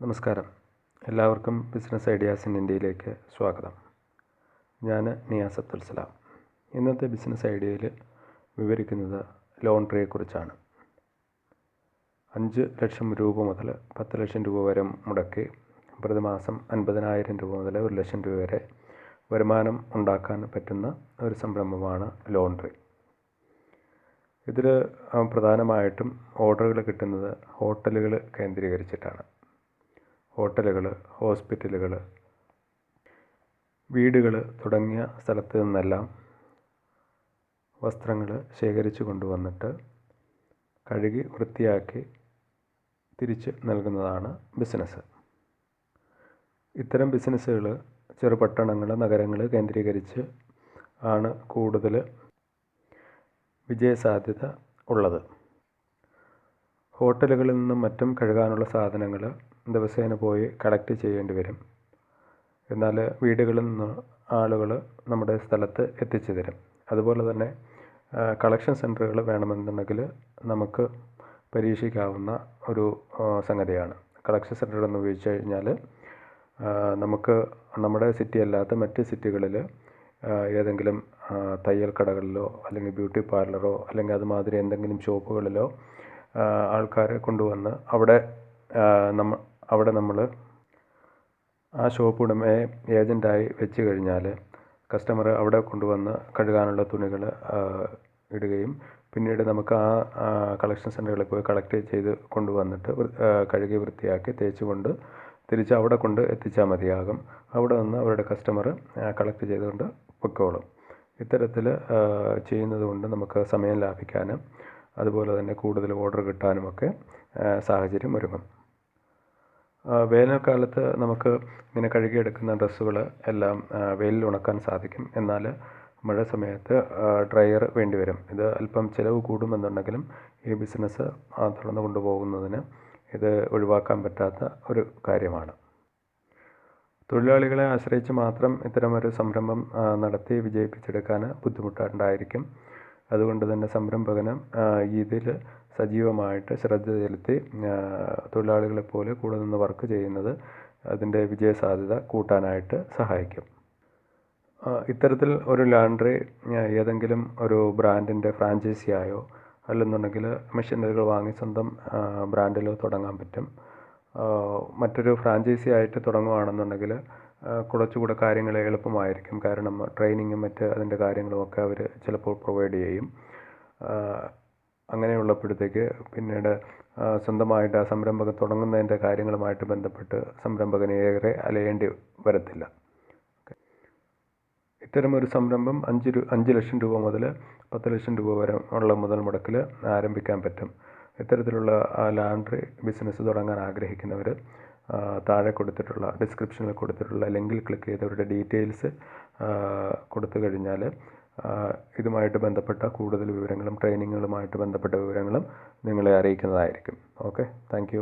നമസ്കാരം. എല്ലാവർക്കും business ideas in ഇന്ത്യയിലേക്ക് സ്വാഗതം. ഞാൻ നിയാസ് അബ്ദുൽ സലാം ഇന്നത്തെ ബിസിനസ് ഐഡിയയിൽ വിവരിക്കുന്നത് ലോണ്ടറിയെക്കുറിച്ചാണ് അഞ്ച് ലക്ഷം രൂപ മുതൽ പത്ത് ലക്ഷം രൂപ വരെ മുടക്കി പ്രതിമാസം അൻപതിനായിരം രൂപ മുതൽ ഒരു ലക്ഷം രൂപ വരെ വരുമാനം ഉണ്ടാക്കാൻ പറ്റുന്ന ഒരു സംരംഭമാണ് ലോണ്ടറി ഇതിൽ പ്രധാനമായിട്ടും ഓർഡറുകൾ കിട്ടുന്നത് ഹോട്ടലുകൾ കേന്ദ്രീകരിച്ചിട്ടാണ്. ഹോട്ടലുകൾ ഹോസ്പിറ്റലുകൾ വീടുകൾ തുടങ്ങിയ സ്ഥലത്ത് നിന്നെല്ലാം വസ്ത്രങ്ങൾ ശേഖരിച്ചു കൊണ്ടുവന്നിട്ട് കഴുകി വൃത്തിയാക്കി തിരിച്ച് നൽകുന്നതാണ് ബിസിനസ് ഇത്തരം ബിസിനസ്സുകൾ ചെറുപട്ടണങ്ങൾ നഗരങ്ങൾ കേന്ദ്രീകരിച്ച് ആണ് കൂടുതൽ വിജയസാധ്യത ഉള്ളത്. ഹോട്ടലുകളിൽ നിന്നും മറ്റും കഴുകാനുള്ള സാധനങ്ങൾ ദിവസേന പോയി കളക്ട് ചെയ്യേണ്ടി വരും. എന്നാൽ വീടുകളിൽ നിന്ന് ആളുകൾ നമ്മുടെ സ്ഥലത്ത് എത്തിച്ചു തരും. അതുപോലെ തന്നെ കളക്ഷൻ സെന്ററുകൾ വേണമെന്നുണ്ടെങ്കിൽ നമുക്ക് പരീക്ഷിക്കാവുന്ന ഒരു സംഗതിയാണ്. കളക്ഷൻ സെന്റർ എന്ന് ഉപയോഗിച്ച് കഴിഞ്ഞാൽ നമുക്ക് നമ്മുടെ സിറ്റി അല്ലാത്ത മറ്റ് സിറ്റികളിൽ ഏതെങ്കിലും തയ്യൽ കടകളിലോ അല്ലെങ്കിൽ ബ്യൂട്ടി പാർലറോ അല്ലെങ്കിൽ അതുമാതിരി എന്തെങ്കിലും ഷോപ്പുകളിലോ ആൾക്കാരെ കൊണ്ടുവന്ന് അവിടെ നമ്മ അവിടെ നമ്മൾ ആ ഷോപ്പ് ഉടമയെ ഏജന്റായി വെച്ച് കഴിഞ്ഞാൽ കസ്റ്റമർ അവിടെ കൊണ്ടുവന്ന് കഴുകാനുള്ള തുണികൾ ഇടുകയും പിന്നീട് നമുക്ക് ആ കളക്ഷൻ സെന്ററുകളിൽ പോയി കളക്ട് ചെയ്ത് കൊണ്ടുവന്നിട്ട് കഴുകി വൃത്തിയാക്കി തേച്ച് കൊണ്ട് തിരിച്ച് അവിടെ കൊണ്ട് എത്തിച്ചാൽ മതിയാകും. അവിടെ നിന്ന് അവരുടെ കസ്റ്റമർ കളക്ട് ചെയ്തുകൊണ്ട് പൊക്കോളും ഇത്തരത്തിൽ ചെയ്യുന്നത് കൊണ്ട് നമുക്ക് സമയം ലാഭിക്കാനും അതുപോലെ തന്നെ കൂടുതൽ ഓർഡർ കിട്ടാനുമൊക്കെ സാഹചര്യം ഒരുങ്ങും. വേനൽക്കാലത്ത് നമുക്ക് ഇങ്ങനെ കഴുകിയെടുക്കുന്ന ഡ്രസ്സുകൾ എല്ലാം വെയിലിൽ ഉണക്കാൻ സാധിക്കും. എന്നാൽ മഴ സമയത്ത് ഡ്രയർ വേണ്ടി വരും. ഇത് അല്പം ചിലവ് കൂടുമെന്നുണ്ടെങ്കിലും ഈ ബിസിനസ് തുടർന്ന് കൊണ്ടുപോകുന്നതിന് ഇത് ഒഴിവാക്കാൻ പറ്റാത്ത ഒരു കാര്യമാണ്. തൊഴിലാളികളെ ആശ്രയിച്ച് മാത്രം ഇത്തരമൊരു സംരംഭം നടത്തി വിജയിപ്പിച്ചെടുക്കാൻ ബുദ്ധിമുട്ടുണ്ടായിരിക്കും. അതുകൊണ്ട് തന്നെ സംരംഭകന് ഇതിൽ സജീവമായിട്ട് ശ്രദ്ധ ചെലുത്തി തൊഴിലാളികളെ പോലെ കൂടെ നിന്ന് വർക്ക് ചെയ്യുന്നത് അതിന്റെ വിജയ സാധ്യത കൂട്ടാനായിട്ട് സഹായിക്കും. ഇത്തരത്തിൽ ഒരു ലാൻഡ്രി ഏതെങ്കിലും ഒരു ബ്രാൻഡിന്റെ ഫ്രാഞ്ചൈസിയായോ അല്ലെന്നുണ്ടെങ്കിൽ മെഷീനറികൾ വാങ്ങി സ്വന്തം ബ്രാൻഡിലോ തുടങ്ങാൻ പറ്റും. മറ്റൊരു ഫ്രാഞ്ചൈസി ആയിട്ട് തുടങ്ങുകയാണെന്നുണ്ടെങ്കിൽ കുറച്ചുകൂടെ കാര്യങ്ങൾ എളുപ്പമായിരിക്കും. കാരണം ട്രെയിനിങ്ങും മറ്റ് അതിന്റെ കാര്യങ്ങളുമൊക്കെ അവർ ചിലപ്പോൾ പ്രൊവൈഡ് ചെയ്യും. അങ്ങനെയുള്ളപ്പോഴത്തേക്ക് പിന്നീട് സ്വന്തമായിട്ട് ആ സംരംഭകം തുടങ്ങുന്നതിന്റെ കാര്യങ്ങളുമായിട്ട് ബന്ധപ്പെട്ട് സംരംഭകന് ഏറെ അലയേണ്ടി വരത്തില്ല. ഇത്തരം ഒരു സംരംഭം അഞ്ച് രൂ അഞ്ച് ലക്ഷം രൂപ മുതൽ പത്ത് ലക്ഷം രൂപ വരെ ഉള്ള മുതൽ മുടക്കിൽ ആരംഭിക്കാൻ പറ്റും. ഇത്തരത്തിലുള്ള ലാൻഡ്രി ബിസിനസ് തുടങ്ങാൻ ആഗ്രഹിക്കുന്നവർ താഴെ കൊടുത്തിട്ടുള്ള ഡിസ്ക്രിപ്ഷനിൽ കൊടുത്തിട്ടുള്ള ലിങ്കിൽ ക്ലിക്ക് ചെയ്തവരുടെ ഡീറ്റെയിൽസ് കൊടുത്തു കഴിഞ്ഞാൽ ഇതുമായിട്ട് ബന്ധപ്പെട്ട കൂടുതൽ വിവരങ്ങളും ട്രെയിനിങ്ങുകളുമായിട്ട് ബന്ധപ്പെട്ട വിവരങ്ങളും നിങ്ങളെ അറിയിക്കുന്നതായിരിക്കും. Okay thank